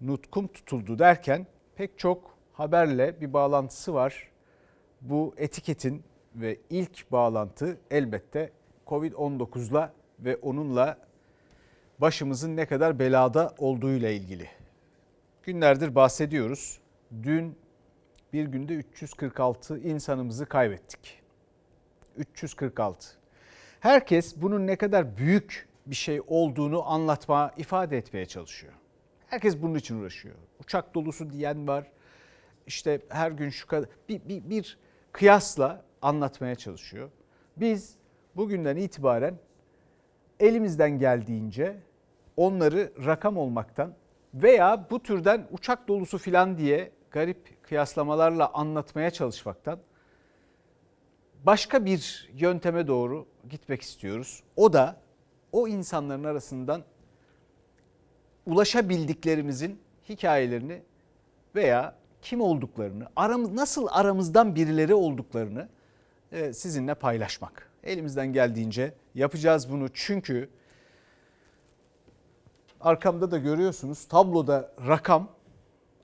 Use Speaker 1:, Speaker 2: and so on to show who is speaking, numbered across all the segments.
Speaker 1: nutkum tutuldu derken pek çok haberle bir bağlantısı var. Bu etiketin ve ilk bağlantı elbette Covid-19'la ve onunla başımızın ne kadar belada olduğuyla ilgili. Günlerdir bahsediyoruz. Dün bir günde 346 insanımızı kaybettik. 346. Herkes bunun ne kadar büyük bir şey olduğunu anlatma, ifade etmeye çalışıyor. Herkes bunun için uğraşıyor. Uçak dolusu diyen var. İşte her gün şu kadar bir, bir, bir kıyasla anlatmaya çalışıyor. Biz bugünden itibaren elimizden geldiğince onları rakam olmaktan veya bu türden uçak dolusu filan diye garip kıyaslamalarla anlatmaya çalışmaktan başka bir yönteme doğru gitmek istiyoruz. O da o insanların arasından ulaşabildiklerimizin hikayelerini veya kim olduklarını, aramız nasıl aramızdan birileri olduklarını e, sizinle paylaşmak. Elimizden geldiğince yapacağız bunu çünkü arkamda da görüyorsunuz tabloda rakam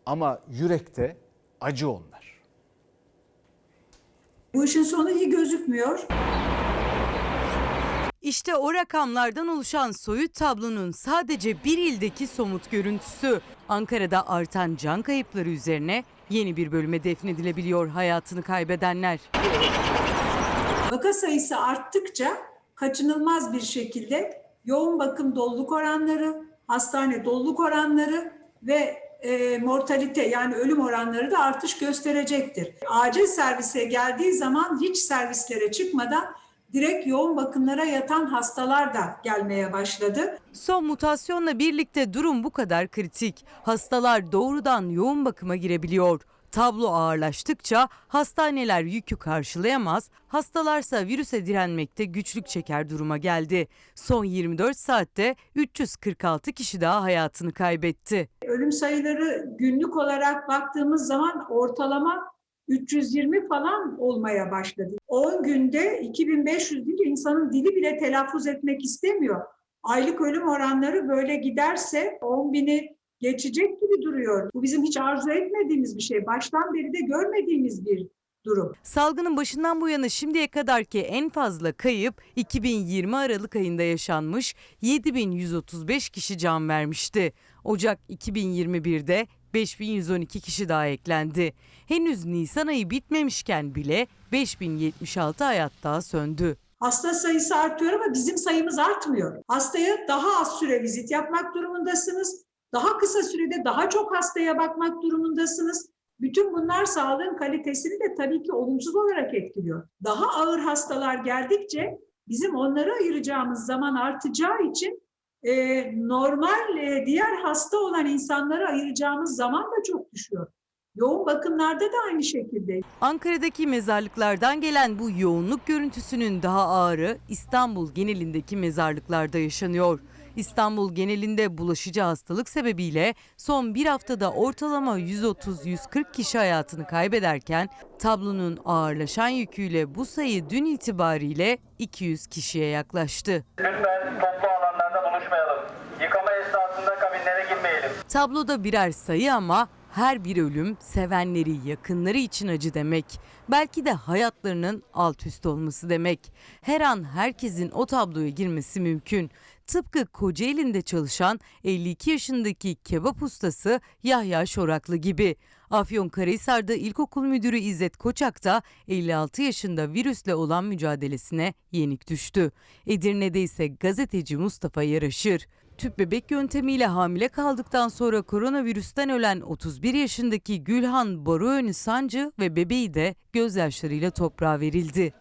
Speaker 1: ama yürekte acı onlar.
Speaker 2: Bu işin sonu iyi gözükmüyor.
Speaker 3: İşte o rakamlardan oluşan soyut tablonun sadece bir ildeki somut görüntüsü. Ankara'da artan can kayıpları üzerine yeni bir bölüme defnedilebiliyor hayatını kaybedenler.
Speaker 2: Vaka sayısı arttıkça kaçınılmaz bir şekilde yoğun bakım doluluk oranları, hastane doluluk oranları ve e, mortalite yani ölüm oranları da artış gösterecektir. Acil servise geldiği zaman hiç servislere çıkmadan direkt yoğun bakımlara yatan hastalar da gelmeye başladı.
Speaker 3: Son mutasyonla birlikte durum bu kadar kritik. Hastalar doğrudan yoğun bakıma girebiliyor. Tablo ağırlaştıkça hastaneler yükü karşılayamaz, hastalarsa virüse direnmekte güçlük çeker duruma geldi. Son 24 saatte 346 kişi daha hayatını kaybetti.
Speaker 2: Ölüm sayıları günlük olarak baktığımız zaman ortalama 320 falan olmaya başladı. 10 günde 2500 deyince insanın dili bile telaffuz etmek istemiyor. Aylık ölüm oranları böyle giderse 10 bini geçecek gibi duruyor. Bu bizim hiç arzu etmediğimiz bir şey. Baştan beri de görmediğimiz bir durum.
Speaker 3: Salgının başından bu yana şimdiye kadarki en fazla kayıp 2020 Aralık ayında yaşanmış 7135 kişi can vermişti. Ocak 2021'de 5112 kişi daha eklendi. Henüz Nisan ayı bitmemişken bile 5076 hayat daha söndü.
Speaker 2: Hasta sayısı artıyor ama bizim sayımız artmıyor. Hastaya daha az süre vizit yapmak durumundasınız. Daha kısa sürede daha çok hastaya bakmak durumundasınız. Bütün bunlar sağlığın kalitesini de tabii ki olumsuz olarak etkiliyor. Daha ağır hastalar geldikçe bizim onlara ayıracağımız zaman artacağı için e, normal e, diğer hasta olan insanlara ayıracağımız zaman da çok düşüyor. Yoğun bakımlarda da aynı şekilde.
Speaker 3: Ankara'daki mezarlıklardan gelen bu yoğunluk görüntüsünün daha ağırı İstanbul genelindeki mezarlıklarda yaşanıyor. İstanbul genelinde bulaşıcı hastalık sebebiyle son bir haftada ortalama 130-140 kişi hayatını kaybederken tablonun ağırlaşan yüküyle bu sayı dün itibariyle 200 kişiye yaklaştı.
Speaker 4: Lütfen toplu
Speaker 3: Tabloda birer sayı ama her bir ölüm sevenleri, yakınları için acı demek. Belki de hayatlarının alt üst olması demek. Her an herkesin o tabloya girmesi mümkün. Tıpkı Kocaeli'nde çalışan 52 yaşındaki kebap ustası Yahya Şoraklı gibi. Afyonkarahisar'da ilkokul müdürü İzzet Koçak da 56 yaşında virüsle olan mücadelesine yenik düştü. Edirne'de ise gazeteci Mustafa Yaraşır. Tüp bebek yöntemiyle hamile kaldıktan sonra koronavirüsten ölen 31 yaşındaki Gülhan Boruönü Sancı ve bebeği de gözyaşlarıyla toprağa verildi.